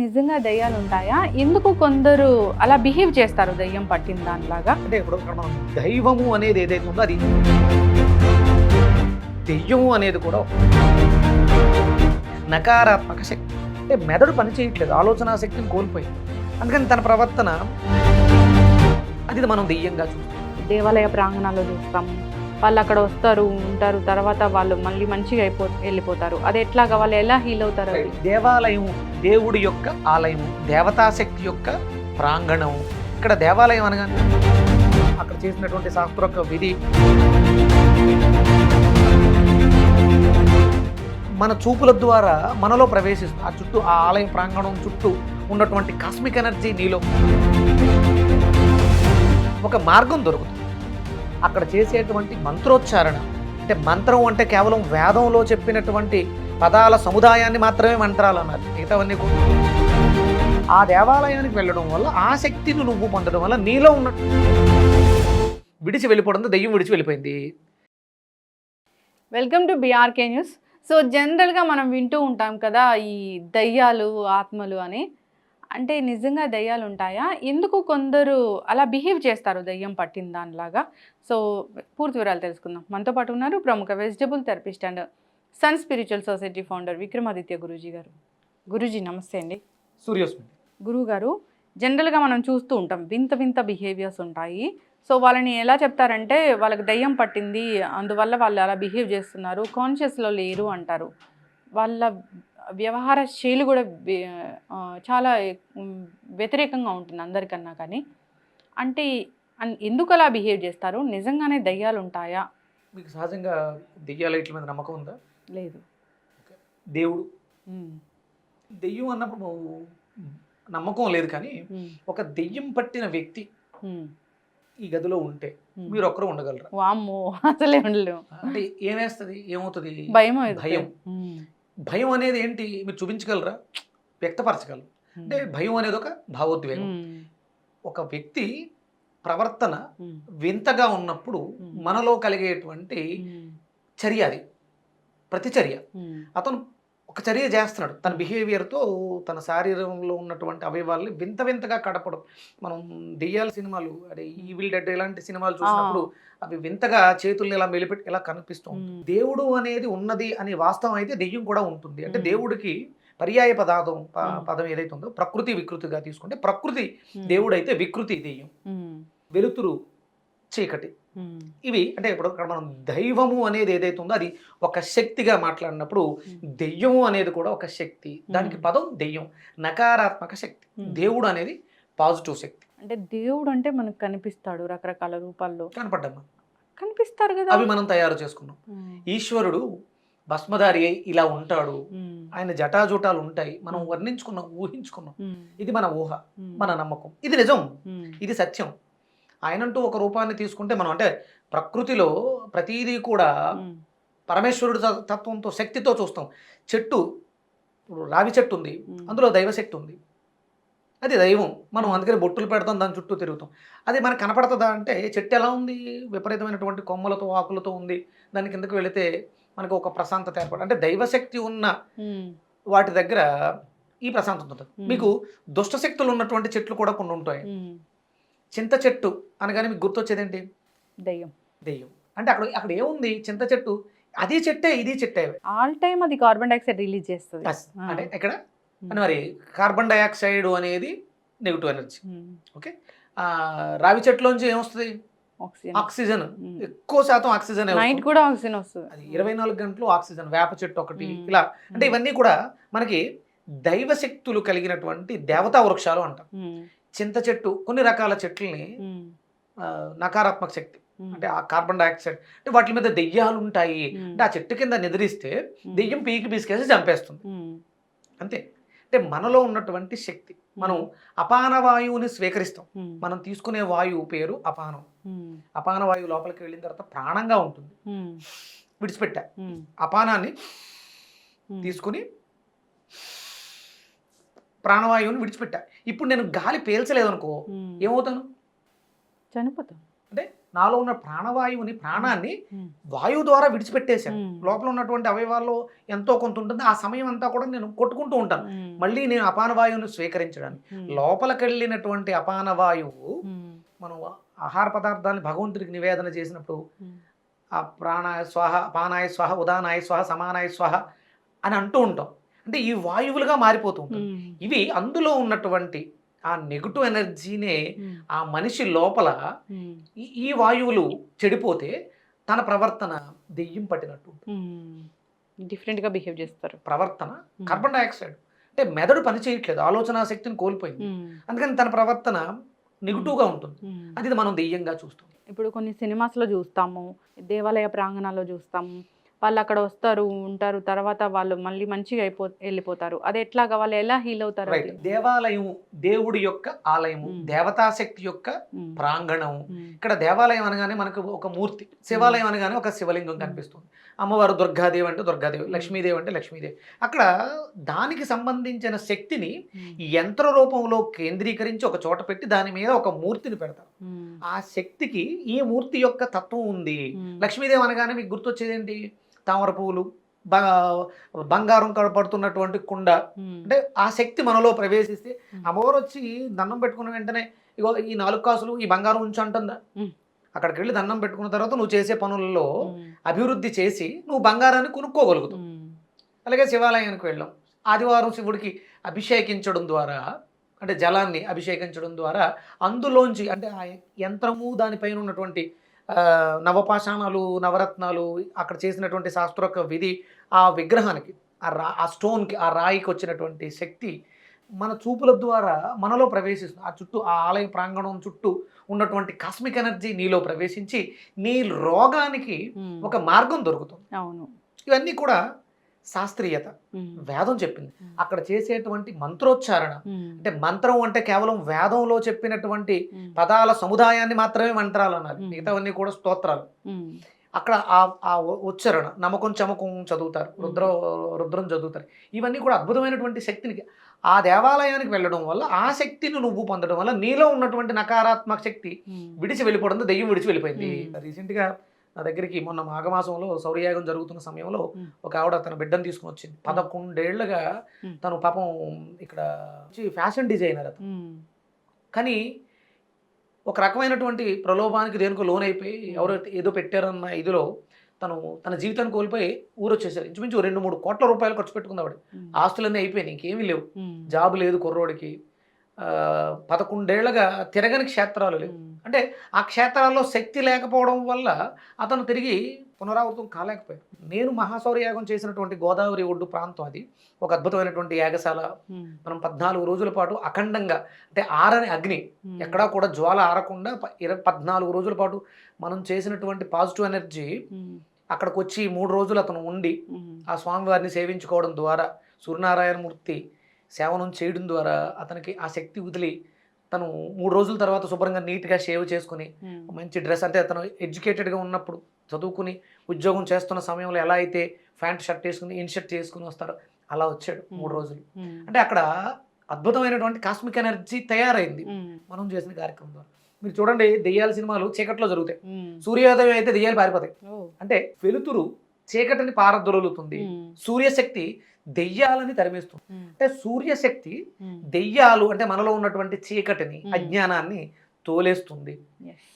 నిజంగా దయ్యాలు ఉంటాయా? ఎందుకు కొందరు అలా బిహేవ్ చేస్తారు దయ్యం పట్టిన దానిలాగా? అంటే ఇప్పుడు ఇక్కడ మనం దైవము అనేది ఏదైతే ఉందో అది దెయ్యము అనేది కూడా నకారాత్మక శక్తి. అంటే మెదడు పని చేయట్లేదు ఆలోచన శక్తిని కోల్పోయింది. అందుకని తన ప్రవర్తన అది మనం దెయ్యంగా చూస్తాం. దేవాలయ ప్రాంగణాల్లో చూస్తాం వాళ్ళు అక్కడ వస్తారు ఉంటారు. తర్వాత వాళ్ళు మళ్ళీ మంచిగా అయిపో వెళ్ళిపోతారు. అది ఎట్లాగా వాళ్ళు ఎలా హీల్ అవుతారు దేవాలయం దేవుడి యొక్క ఆలయం దేవతాశక్తి యొక్క ప్రాంగణం. ఇక్కడ దేవాలయం అనగానే అక్కడ చేసినటువంటి శాస్త్రోక్త విధి. మన చూపుల ద్వారా మనలో ప్రవేశిస్తుంది. ఆ చుట్టూ ఆ ఆలయం ప్రాంగణం చుట్టూ ఉన్నటువంటి కాస్మిక్ ఎనర్జీ నీలో. ఒక మార్గం దొరుకుతుంది. అక్కడ చేసేటువంటి మంత్రోచ్చారణ. అంటే మంత్రం అంటే కేవలం వేదంలో చెప్పినటువంటి పదాల సముదాయాన్ని మాత్రమే మంత్రాలు అన్నారు మిగతావన్నీ కూడా. ఆ దేవాలయానికి వెళ్ళడం వల్ల ఆ శక్తిని నువ్వు పొందడం వల్ల నీలో ఉన్న విడిచి వెళ్ళిపోవడంతో దెయ్యం విడిచి వెళ్ళిపోయింది. Welcome to BRK news so జనరల్గా మనం వింటూ ఉంటాం కదా ఈ దయ్యాలు ఆత్మలు అని. అంటే నిజంగా దయ్యాలు ఉంటాయా? ఎందుకు కొందరు అలా బిహేవ్ చేస్తారు దయ్యం పట్టిన దానిలాగా? సో పూర్తి వివరాలు తెలుసుకుందాం. మనతో పాటు ఉన్నారు ప్రముఖ vegetable therapist and sun spiritual society founder Vikramaditya Guruji గారు. గురూజీ నమస్తే అండి. సూర్యోస్మి గురువు గారు జనరల్గా మనం చూస్తూ ఉంటాం. వింత వింత బిహేవియర్స్ ఉంటాయి. సో వాళ్ళని ఎలా చెప్తారంటే వాళ్ళకి దయ్యం పట్టింది అందువల్ల వాళ్ళు అలా బిహేవ్ చేస్తున్నారు కాన్షియస్లో లేరు అంటారు. వాళ్ళ వ్యవహార శైలి కూడా చాలా వ్యతిరేకంగా ఉంటుంది అందరికన్నా కానీ. అంటే ఎందుకు అలా బిహేవ్ చేస్తారు? నిజంగానే దయ్యాలు ఉంటాయా? మీకు సహజంగా దెయ్యాల ఇట్ల మీద నమ్మకం ఉందా? లేదు. దేవుడు. దెయ్యం అన్నప్పుడు నమ్మకం లేదు కానీ ఒక దెయ్యం పట్టిన వ్యక్తి ఈ గదిలో ఉంటే. మీరు ఒక్కరు ఉండగలరా? వామ్మో అసలే ఉండలేము. అంటే ఏమేస్తుంది ఏమవుతుంది? భయం. భయం. భయం అనేది ఏంటి? మీరు చూపించగలరా? వ్యక్తపరచగలరు. అంటే భయం అనేది ఒక భావోద్వేగం. ఒక వ్యక్తి ప్రవర్తన వింతగా ఉన్నప్పుడు. మనలో కలిగేటువంటి చర్య అది. ప్రతిచర్య. అతను ఒక చర్య చేస్తున్నాడు. తన బిహేవియర్తో తన శారీరంలో ఉన్నటువంటి అవయవాల్ని వింత వింతగా కడపడం మనం దెయ్యాల సినిమాలు అదే ఈవిల్ డెడ్ ఇలాంటి సినిమాలు చూసినప్పుడు అవి వింతగా చేతుల్ని ఇలా మెలిపెట్టి ఇలా కనిపిస్తూ ఉంటుంది ఉమ్. దేవుడు అనేది ఉన్నది అనే వాస్తవం అయితే దెయ్యం కూడా ఉంటుంది అంటే. దేవుడికి పర్యాయ పదార్థం. పదం ఏదైతే ఉందో ప్రకృతి వికృతిగా తీసుకుంటే ప్రకృతి ఉమ్, దేవుడు అయితే వికృతి దెయ్యం వెలుతురు చీకటి ఇవి అంటే ఇప్పుడు ఇక్కడ మనం దైవము అనేది ఏదైతే ఉందో అది ఒక శక్తిగా మాట్లాడినప్పుడు. దెయ్యము అనేది కూడా ఒక శక్తి దానికి. పదం దెయ్యం నకారాత్మక శక్తి. దేవుడు అనేది పాజిటివ్ శక్తి అంటే దేవుడు అంటే మనకు కనిపిస్తాడు రకరకాల రూపాల్లో. కనపడ్డమ్మా. కనిపిస్తారు కదా. అవి మనం తయారు చేసుకున్నాం. ఈశ్వరుడు భస్మధారి అయి ఇలా ఉంటాడు. ఆయన జటాజూటాలు ఉంటాయి. మనం. వర్ణించుకున్నాం ఊహించుకున్నాం. ఇది మన ఊహ మన నమ్మకం. ఇది నిజం. ఇది సత్యం. ఆయనంటూ ఒక రూపాన్ని తీసుకుంటే మనం అంటే ప్రకృతిలో ప్రతీదీ కూడా పరమేశ్వరుడు తత్వంతో శక్తితో చూస్తాం. చెట్టు రావి చెట్టు ఉంది. అందులో దైవశక్తి ఉంది. అది దైవం. మనం అందుకని బొట్టులు పెడతాం దాని చుట్టూ తిరుగుతాం. అది మనకు కనపడుతుందా అంటే చెట్టు ఎలా ఉంది? విపరీతమైనటువంటి కొమ్మలతో ఆకులతో ఉంది. దాని కిందకి వెళితే మనకు ఒక ప్రశాంతత ఏర్పడ అంటే దైవశక్తి ఉన్న వాటి దగ్గర ఈ ప్రశాంతత ఉంటుంది. మీకు దుష్ట శక్తులు ఉన్నటువంటి చెట్లు కూడా కొన్ని ఉంటాయి. చింత చెట్టు అనగానే మీకు గుర్తొచ్చేదేంటి? దయ్యం. దెయ్యం. అంటే అక్కడ అక్కడ ఏముంది? చింత చెట్టు అది చెట్టే ఇది చెట్టే. ఆల్ టైమ్ అది కార్బన్ డైఆక్సైడ్ రిలీజ్ చేస్తుంది. అంటే ఎక్కడ? అంటే మరి కార్బన్ డైఆక్సైడ్ అనేది నెగిటివ్ ఎనర్జీ ఆ, రావి చెట్టులోంచి ఏమొస్తుంది? ఆక్సిజన్ ఉమ్. ఎక్కువ శాతం ఆక్సిజన్ నైట్ కూడా ఆక్సిజన్ వస్తుంది. అది ఇరవై నాలుగు గంటలు ఆక్సిజన్ వేప చెట్టు ఒకటి ఉమ్. ఇలా. అంటే ఇవన్నీ కూడా మనకి దైవ శక్తులు కలిగినటువంటి దేవతా వృక్షాలు అంటాం. చింత చెట్టు కొన్ని రకాల చెట్లని నకారాత్మక శక్తి. అంటే ఆ కార్బన్ డైఆక్సైడ్ అంటే వాటి మీద దెయ్యాలు ఉంటాయి అంటే ఆ చెట్టు కింద నిద్రిస్తే దెయ్యం పీకి పీసుకేసి చంపేస్తుంది. అంతే. అంటే మనలో ఉన్నటువంటి శక్తి. మనం అపాన వాయువుని స్వీకరిస్తాం. మనం తీసుకునే వాయువు పేరు అపానం. అపాన వాయువు లోపలికి వెళ్ళిన తర్వాత ప్రాణంగా ఉంటుంది. విడిచిపెట్టా. అపానాన్ని తీసుకుని ప్రాణవాయువుని విడిచిపెట్టా. ఇప్పుడు నేను గాలి పీల్చలేదు అనుకో ఉమ్, ఏమవుతాను? చనిపోతాం అంటే నాలో ఉన్న ప్రాణవాయువుని ప్రాణాన్ని. వాయువు ద్వారా విడిచిపెట్టేశాను. లోపల ఉన్నటువంటి అవయవాల్లో ఎంతో కొంత ఉంటుంది ఆ సమయం అంతా కూడా నేను కొట్టుకుంటూ ఉంటాను. మళ్ళీ నేను అపాన వాయువును స్వీకరించడానికి ఉమ్. లోపలికి వెళ్ళినటువంటి అపాన వాయువు. మనం ఆహార పదార్థాన్ని భగవంతుడికి నివేదన చేసినప్పుడు. ఆ ప్రాణాయ స్వాహ అపానాయ స్వాహ ఉదానాయ స్వాహ సమానాయ స్వాహ అని అంటూ ఉంటాం అంటే ఈ వాయువులుగా మారిపోతూ ఉమ్. ఇవి అందులో ఉన్నటువంటి ఆ నెగటివ్ ఎనర్జీనే. ఆ మనిషి లోపల. ఈ- వాయువులు చెడిపోతే తన ప్రవర్తన దెయ్యం పట్టినట్టు ఉంటుంది. ఉమ్. డిఫరెంట్గా బిహేవ్ చేస్తారు ప్రవర్తన. కార్బన్ డైఆక్సైడ్ అంటే మెదడు పని చేయట్లేదు ఆలోచన శక్తిని కోల్పోయింది. అందుకని తన ప్రవర్తన నెగిటివ్గా ఉంటుంది. అది మనం దెయ్యంగా చూస్తాం ఇప్పుడు కొన్ని సినిమాస్లో చూస్తాము దేవాలయ ప్రాంగణాల్లో చూస్తాము వాళ్ళు అక్కడ వస్తారు ఉంటారు తర్వాత వాళ్ళు మళ్ళీ మంచిగా అయిపో వెళ్ళిపోతారు అది ఎట్లాగా వాళ్ళు ఎలా హీల్ అవుతారు దేవాలయం దేవుడి యొక్క ఆలయము. దేవతాశక్తి యొక్క ఉమ్. ప్రాంగణం ఉమ్. ఇక్కడ దేవాలయం అనగానే మనకు ఒక మూర్తి శివాలయం అనగానే ఒక శివలింగం కనిపిస్తుంది అమ్మవారు దుర్గాదేవి అంటే దుర్గాదేవి లక్ష్మీదేవి అంటే లక్ష్మీదేవి అక్కడ దానికి సంబంధించిన శక్తిని. యంత్ర రూపంలో కేంద్రీకరించి ఒక చోట పెట్టి దాని మీద ఒక మూర్తిని పెడతారు. ఆ శక్తికి ఈ మూర్తి యొక్క తత్వం ఉంది. లక్ష్మీదేవి అనగానే మీకు గుర్తొచ్చేది ఏంటి తామర పువ్వులు బంగారం కనపడుతున్నటువంటి కుండ. అంటే ఆ శక్తి మనలో ప్రవేశిస్తే. అమ్మవారు వచ్చి దండం పెట్టుకున్న వెంటనే ఇగో ఈ నాలుగు కాసులు ఈ బంగారం ఉంచు అంటుందా. అక్కడికి వెళ్ళి దండం పెట్టుకున్న తర్వాత నువ్వు చేసే పనులలో. అభివృద్ధి చేసి నువ్వు బంగారాన్ని కొనుక్కోగలుగుతావు. అలాగే శివాలయానికి వెళ్ళాం ఆదివారం శివుడికి అభిషేకించడం ద్వారా అంటే జలాన్ని అభిషేకించడం ద్వారా అందులోంచి అంటే ఆ యంత్రము దానిపైన ఉన్నటువంటి నవపాషాణాలు నవరత్నాలు అక్కడ చేసినటువంటి శాస్త్రోక్త విధి ఆ విగ్రహానికి ఆ రా ఆ స్టోన్కి ఆ రాయికి వచ్చినటువంటి శక్తి మన చూపుల ద్వారా మనలో ప్రవేశిస్తుంది. ఆ చుట్టూ ఆ ఆలయ ప్రాంగణం చుట్టూ ఉన్నటువంటి కాస్మిక్ ఎనర్జీ నీలో ప్రవేశించి నీ రోగానికి. ఒక మార్గం దొరుకుతుంది. అవును. ఇవన్నీ కూడా శాస్త్రీయత. వేదం చెప్పింది. అక్కడ చేసేటువంటి మంత్రోచ్చారణ. అంటే మంత్రం అంటే కేవలం వేదంలో చెప్పినటువంటి. పదాల సముదాయాన్ని మాత్రమే మంత్రాలు అన్నారు. మిగతావన్నీ కూడా స్తోత్రాలు. అక్కడ ఆ ఆ ఉచ్చారణ నమ్మకం చమకం చదువుతారు. రుద్ర రుద్రం చదువుతారు ఇవన్నీ కూడా అద్భుతమైనటువంటి శక్తిని ఆ దేవాలయానికి వెళ్ళడం వల్ల ఆ శక్తిని నువ్వు పొందడం వల్ల నీలో ఉన్నటువంటి నకారాత్మక శక్తి. విడిచి వెళ్ళిపోవడంతో దెయ్యం విడిచి వెళ్ళిపోయింది. రీసెంట్గా నా దగ్గరికి మొన్న మాఘమాసంలో సౌరయాగం జరుగుతున్న సమయంలో. ఒక ఆవిడ తన బిడ్డను తీసుకుని వచ్చింది పదకొండేళ్ళుగా. తను పాపం ఇక్కడ ఫ్యాషన్ డిజైనర్ అతను. కానీ ఒక రకమైనటువంటి ప్రలోభానికి దేనికో లోన్ అయిపోయి ఎవరో ఏదో పెట్టారన్న ఇదిలో తను తన జీవితాన్ని కోల్పోయి ఊరు వచ్చేసారు ఇంచుమించు రెండు మూడు కోట్ల రూపాయలు ఖర్చు పెట్టుకుంది ఆవిడ ఉమ్. ఆస్తులన్నీ అయిపోయినాయి ఇంకేమీ లేవు. జాబ్ లేదు కుర్రోడికి పదకొండేళ్ళుగా తిరగని క్షేత్రాలు లేవు. అంటే ఆ క్షేత్రాల్లో శక్తి లేకపోవడం వల్ల అతను తిరిగి పునరావృతం కాలేకపోయాడు నేను మహాశౌర్యయాగం చేసినటువంటి గోదావరి ఒడ్డు ప్రాంతం అది ఒక అద్భుతమైనటువంటి యాగశాల. మనం పద్నాలుగు రోజుల పాటు అఖండంగా అంటే ఆరని అగ్ని. ఎక్కడా కూడా జ్వాల ఆరకుండా ఇరవై పద్నాలుగు రోజుల పాటు మనం చేసినటువంటి పాజిటివ్ ఎనర్జీ. అక్కడికి వచ్చి మూడు రోజులు అతను ఉండి. ఆ స్వామివారిని సేవించుకోవడం ద్వారా సూర్యనారాయణమూర్తి సేవనం చేయడం ద్వారా అతనికి ఆ శక్తి వదిలి తను మూడు రోజుల తర్వాత శుభ్రంగా నీట్గా షేవ్ చేసుకుని. మంచి డ్రెస్ అంటే అతను ఎడ్యుకేటెడ్గా ఉన్నప్పుడు చదువుకుని ఉద్యోగం చేస్తున్న సమయంలో ఎలా అయితే ప్యాంట్ షర్ట్ వేసుకుని ఇన్షర్ట్ చేసుకుని వస్తారో అలా వచ్చాడు మూడు. రోజులు. అంటే అక్కడ అద్భుతమైనటువంటి కాస్మిక్ ఎనర్జీ తయారైంది. మనం చేసిన కార్యక్రమం ద్వారా మీరు చూడండి దెయ్యాల సినిమాలు చీకట్లో జరుగుతాయి. సూర్యోదయం అయితే దెయ్యాలు పారిపోతాయి. అంటే వెలుతురు చీకటిని పారదొలుతుంది ఉమ్. సూర్యశక్తి దెయ్యాలని తరిమేస్తుంది. అంటే సూర్యశక్తి. దెయ్యాలు అంటే మనలో ఉన్నటువంటి చీకటిని. అజ్ఞానాన్ని తోలేస్తుంది.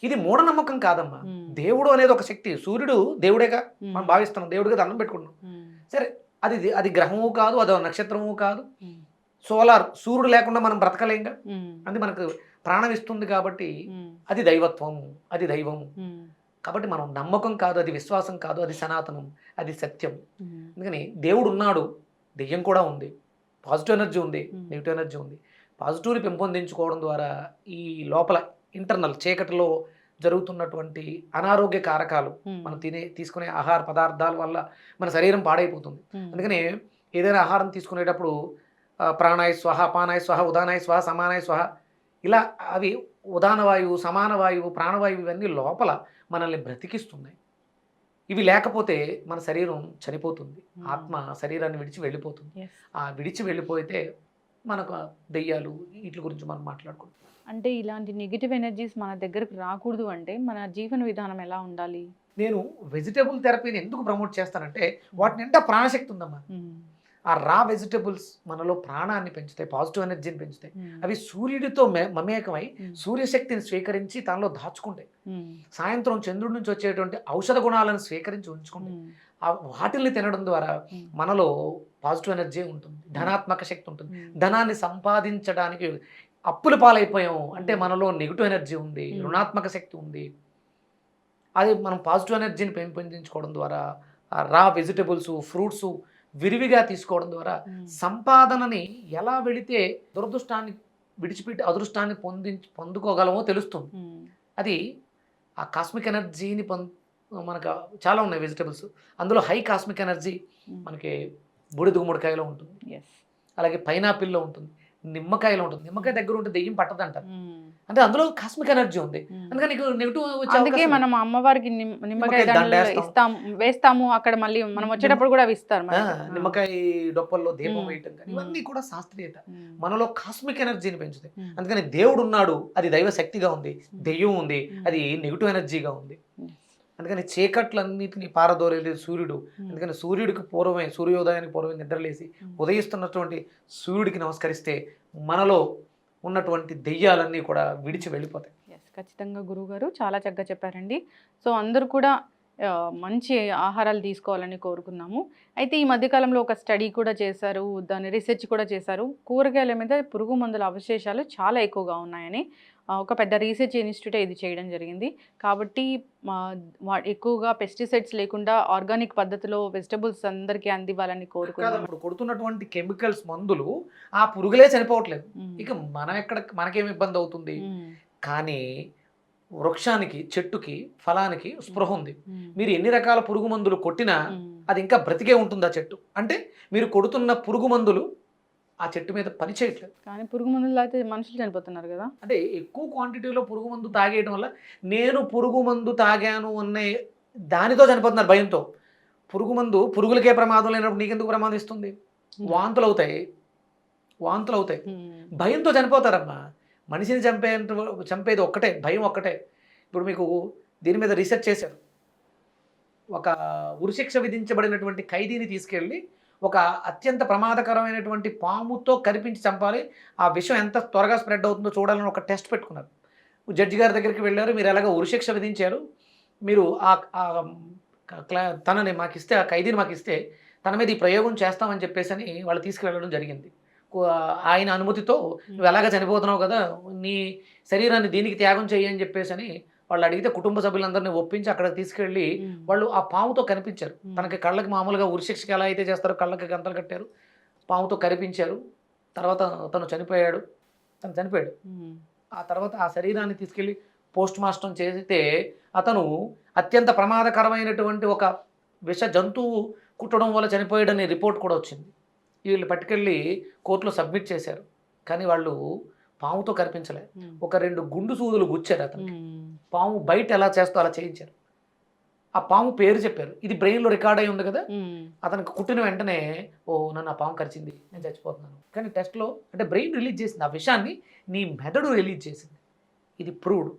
ఇది మూఢనమ్మకం కాదమ్మా. దేవుడు అనేది ఒక శక్తి సూర్యుడు దేవుడేగా. మనం భావిస్తున్నాం దేవుడిగా దండం పెట్టుకుంటున్నాం. సరే అది అది గ్రహము కాదు అది నక్షత్రము కాదు. సోలార్ సూర్యుడు లేకుండా మనం బ్రతకలేంగా. అది మనకు ప్రాణం ఇస్తుంది కాబట్టి. అది దైవత్వం అది దైవం ఉమ్. కాబట్టి మనం నమ్మకం కాదు అది విశ్వాసం కాదు అది సనాతనం అది సత్యం. అందుకని దేవుడు ఉన్నాడు దెయ్యం కూడా ఉంది పాజిటివ్ ఎనర్జీ ఉంది. నెగిటివ్ ఎనర్జీ ఉంది పాజిటివ్ని పెంపొందించుకోవడం ద్వారా ఈ లోపల ఇంటర్నల్ చీకటిలో జరుగుతున్నటువంటి అనారోగ్య కారకాలు. మనం తినే తీసుకునే ఆహార పదార్థాల వల్ల మన శరీరం పాడైపోతుంది. అందుకని ఏదైనా ఆహారం తీసుకునేటప్పుడు ప్రాణాయ స్వహ అపానాయ స్వహ ఉదానాయ స్వహ సమానాయ స్వహ ఇలా అవి ఉదాన వాయువు సమాన వాయువు ప్రాణవాయువు ఇవన్నీ లోపల మనల్ని బ్రతికిస్తున్నాయి ఇవి లేకపోతే మన శరీరం చనిపోతుంది. Hmm. ఆత్మ శరీరాన్ని విడిచి వెళ్ళిపోతుంది. ఆ విడిచి వెళ్ళిపోతే మనకు దెయ్యాలు వీటి గురించి మనం మాట్లాడుకుంటాం. అంటే ఇలాంటి నెగిటివ్ ఎనర్జీస్ మన దగ్గరకు రాకూడదు అంటే మన జీవన విధానం ఎలా ఉండాలి? నేను వెజిటేబుల్ థెరపీని ఎందుకు ప్రమోట్ చేస్తానంటే వాటి నిండా ప్రాణశక్తి ఉందమ్మా. ఉమ్, ఆ రా వెజిటేబుల్స్ మనలో ప్రాణాన్ని పెంచుతాయి పాజిటివ్ ఎనర్జీని పెంచుతాయి. అవి సూర్యుడితో మమేకమై సూర్యశక్తిని స్వీకరించి తనలో దాచుకుంటాయి. సాయంత్రం చంద్రుడి నుంచి వచ్చేటువంటి ఔషధ గుణాలను స్వీకరించి ఉంచుకుంటాయి. ఆ వాటిల్ని తినడం ద్వారా మనలో పాజిటివ్ ఎనర్జీ ఉంటుంది ధనాత్మక శక్తి ఉంటుంది. ధనాన్ని సంపాదించడానికి అప్పుల పాలైపోయాం అంటే. మనలో నెగిటివ్ ఎనర్జీ ఉంది. రుణాత్మక శక్తి ఉంది. అది మనం పాజిటివ్ ఎనర్జీని పెంపొందించుకోవడం ద్వారా ఆ రా వెజిటబుల్స్ ఫ్రూట్స్ విరివిగా తీసుకోవడం ద్వారా సంపాదనని ఎలా వెళితే దురదృష్టాన్ని విడిచిపెట్టి అదృష్టాన్ని పొంది పొందుకోగలమో తెలుస్తుంది. అది ఆ కాస్మిక్ ఎనర్జీని పొంద మనకు చాలా ఉన్నాయి వెజిటబుల్స్. అందులో హై కాస్మిక్ ఎనర్జీ మనకి బూడిద గుమ్మడికాయలో ఉంటుంది. అలాగే పైనాపిల్లో ఉంటుంది. నిమ్మకాయలో ఉంటుంది. నిమ్మకాయ దగ్గర ఉంటే దెయ్యం పట్టదంటారు. అంటే అందులో కాస్మిక్ ఎనర్జీ ఉంది ఉమ్. అందుకని నీకు నెగిటివ్ వచ్చే అందుకే అవకాశం మనం అమ్మవారికి నిమ్- నిమ్మకాయ దండలు. ఇస్తాం వేస్తాము అక్కడ మళ్ళీ మనం వచ్చేటప్పుడు కూడా అవి ఇస్తారు. మనకి. ఆ, నిమ్మకాయ డొప్పల్లో దీపం. వేయటం కానీ. ఇవన్నీ కూడా శాస్త్రీయత ఉమ్, మనలో కాస్మిక్ ఎనర్జీని పెంచుతాయి ఉమ్, అందుకని దేవుడు ఉన్నాడు అది దైవ శక్తిగా ఉంది దెయ్యం ఉంది. అది నెగిటివ్ ఎనర్జీగా ఉంది yes. అందుకని చీకట్లన్నిటిని పారదోరేది సూర్యుడు ఉమ్, అందుకని సూర్యుడికి పూర్వమే సూర్యోదయానికి పూర్వమే నిద్రలేసి. ఉదయిస్తున్నటువంటి సూర్యుడికి నమస్కరిస్తే మనలో ఉన్నటువంటి దెయ్యాలన్నీ కూడా విడిచి వెళ్ళిపోతాయి. ఎస్ ఖచ్చితంగా గురువుగారు చాలా చక్కగా చెప్పారండి. సో అందరూ కూడా మంచి ఆహారాలు తీసుకోవాలని కోరుకున్నాము. అయితే ఈ మధ్యకాలంలో ఒక స్టడీ కూడా చేశారు దాని రీసెర్చ్ కూడా చేశారు. కూరగాయల మీద పురుగు మందుల అవశేషాలు చాలా ఎక్కువగా ఉన్నాయని ఒక పెద్ద రీసెర్చ్ ఇన్స్టిట్యూట్ ఇది చేయడం జరిగింది. కాబట్టి ఎక్కువగా పెస్టిసైడ్స్ లేకుండా ఆర్గానిక్ పద్ధతిలో వెజిటబుల్స్ అందరికీ అందివ్వాలని ఇప్పుడు కొడుతున్నటువంటి కెమికల్స్ మందులు ఆ పురుగులే చనిపోవట్లేదు. ఇక మనం ఎక్కడ మనకేం ఇబ్బంది అవుతుంది? కానీ వృక్షానికి చెట్టుకి ఫలానికి స్పృహ ఉంది. మీరు ఎన్ని రకాల పురుగు మందులు కొట్టినా అది ఇంకా బ్రతికే ఉంటుంది ఆ చెట్టు? అంటే మీరు కొడుతున్న పురుగు మందులు ఆ చెట్టు మీద పని చేయట్లేదు. కానీ పురుగు మందులు అయితే మనుషులు చనిపోతున్నారు కదా. అంటే ఎక్కువ క్వాంటిటీలో పురుగు మందు తాగేయడం వల్ల నేను పురుగు మందు తాగాను అనే దానితో చనిపోతున్నారు భయంతో. పురుగు మందు పురుగులకే ప్రమాదం లేనప్పుడు నీకెందుకు ప్రమాదం ఇస్తుంది? వాంతులు అవుతాయి వాంతులు అవుతాయి ఉమ్, భయంతో చనిపోతారమ్మా. మనిషిని చంపే చంపేది ఒక్కటే భయం ఒక్కటే. ఇప్పుడు మీకు దీని మీద రీసెర్చ్ చేశారు ఒక ఉరిశిక్ష విధించబడినటువంటి ఖైదీని తీసుకెళ్ళి ఒక అత్యంత ప్రమాదకరమైనటువంటి పాముతో కరిపించి చంపాలి. ఆ విషయం ఎంత త్వరగా స్ప్రెడ్ అవుతుందో చూడాలని ఒక టెస్ట్ పెట్టుకున్నారు. జడ్జి గారి దగ్గరికి వెళ్ళారు. మీరు ఎలాగ ఉరిశిక్ష విధించారు? మీరు ఆ తనని మాకు ఇస్తే ఆ ఖైదీని మాకు ఇస్తే తన మీద ఈ ప్రయోగం చేస్తామని చెప్పేసి అని వాళ్ళు తీసుకువెళ్ళడం జరిగింది. ఆయన అనుమతితో నువ్వు ఎలాగ చనిపోతున్నావు కదా నీ శరీరాన్ని దీనికి త్యాగం చేయి అని చెప్పేసి అని వాళ్ళు అడిగితే కుటుంబ సభ్యులందరినీ ఒప్పించి అక్కడ తీసుకెళ్ళి వాళ్ళు ఆ పాముతో కనిపించారు. తనకి కళ్ళకి మామూలుగా ఉరిశిక్షకి ఎలా అయితే చేస్తారో కళ్ళకి గంతలు కట్టారు. పాముతో కనిపించారు. తర్వాత తను చనిపోయాడు. తను చనిపోయాడు. ఆ తర్వాత ఆ శరీరాన్ని తీసుకెళ్ళి పోస్ట్ మార్టం చేస్తే అతను అత్యంత ప్రమాదకరమైనటువంటి ఒక విష జంతువు కుట్టడం వల్ల చనిపోయాడనే రిపోర్ట్ కూడా వచ్చింది. వీళ్ళు పట్టుకెళ్ళి కోర్టులో సబ్మిట్ చేశారు. కానీ వాళ్ళు పాముతో కనిపించలే ఒక రెండు గుండు సూదులు గుచ్చారు అతను ఉమ్, పాము బయట ఎలా చేస్తో అలా చేయించారు. ఆ పాము పేరు చెప్పారు. ఇది బ్రెయిన్లో రికార్డ్ అయి ఉంది కదా? అతనికి కుట్టిన వెంటనే ఓ నన్ను ఆ పాము కరిచింది. నేను చచ్చిపోతున్నాను. కానీ టెస్ట్లో అంటే బ్రెయిన్ రిలీజ్ చేసింది. ఆ విషయాన్ని నీ మెదడు రిలీజ్ చేసింది. ఇది ప్రూవ్డ్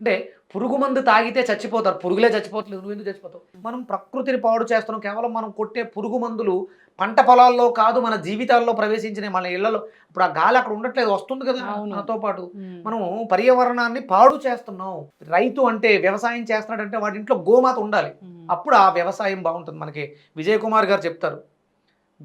అంటే పురుగు మందు తాగితే చచ్చిపోతారు. పురుగులే చచ్చిపోతలేదు. నువ్వు ఎందుకు చచ్చిపోతావు? మనం ప్రకృతిని పాడు చేస్తున్నాం. కేవలం మనం కొట్టే పురుగు మందులు పంట పొలాల్లో కాదు మన జీవితాల్లో ప్రవేశించిన మన ఇళ్ళలో ఇప్పుడు ఆ గాలి అక్కడ ఉండట్లేదు వస్తుంది కదా. మనతో పాటు. మనం పర్యావరణాన్ని పాడు చేస్తున్నాం. రైతు అంటే వ్యవసాయం చేస్తున్నాడంటే వాడి ఇంట్లో గోమాత ఉండాలి. అప్పుడు ఆ వ్యవసాయం బాగుంటుంది మనకి. విజయ్ కుమార్ గారు చెప్తారు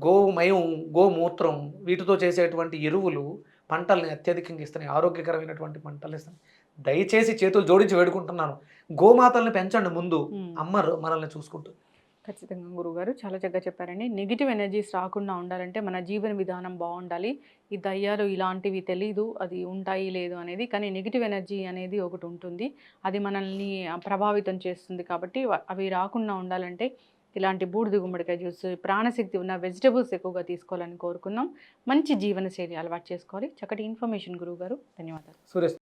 గోమయం గోమూత్రం వీటితో చేసేటువంటి ఎరువులు పంటల్ని అత్యధికంగా ఇస్తున్నాయి ఆరోగ్యకరమైనటువంటి పంటలు ఇస్తున్నాయి. దయచేసి చేతులు జోడించి వేడుకుంటున్నాను. గోమాతల్ని పెంచండి ముందు. ఉమ్. అమ్మరు మనల్ని చూసుకుంటుంది. ఖచ్చితంగా గురుగారు చాలా చక్కగా చెప్పారండి. నెగిటివ్ ఎనర్జీస్ రాకుండా ఉండాలంటే మన జీవన విధానం బాగుండాలి. ఈ దయ్యాలు ఇలాంటివి తెలీదు అది ఉంటాయి లేదు అనేది. కానీ నెగిటివ్ ఎనర్జీ అనేది ఒకటి ఉంటుంది. అది మనల్ని ప్రభావితం చేస్తుంది కాబట్టి అవి రాకుండా ఉండాలంటే ఇలాంటి బూడిద గుమ్మడికాయ జ్యూస్ ప్రాణశక్తి ఉన్న వెజిటబుల్స్ ఎక్కువగా తీసుకోవాలని కోరుకున్నాం. మంచి జీవనశైలి అలవాటు చేసుకోవాలి. చక్కటి ఇన్ఫర్మేషన్ గురువు గారు ధన్యవాదాలు. సురేష్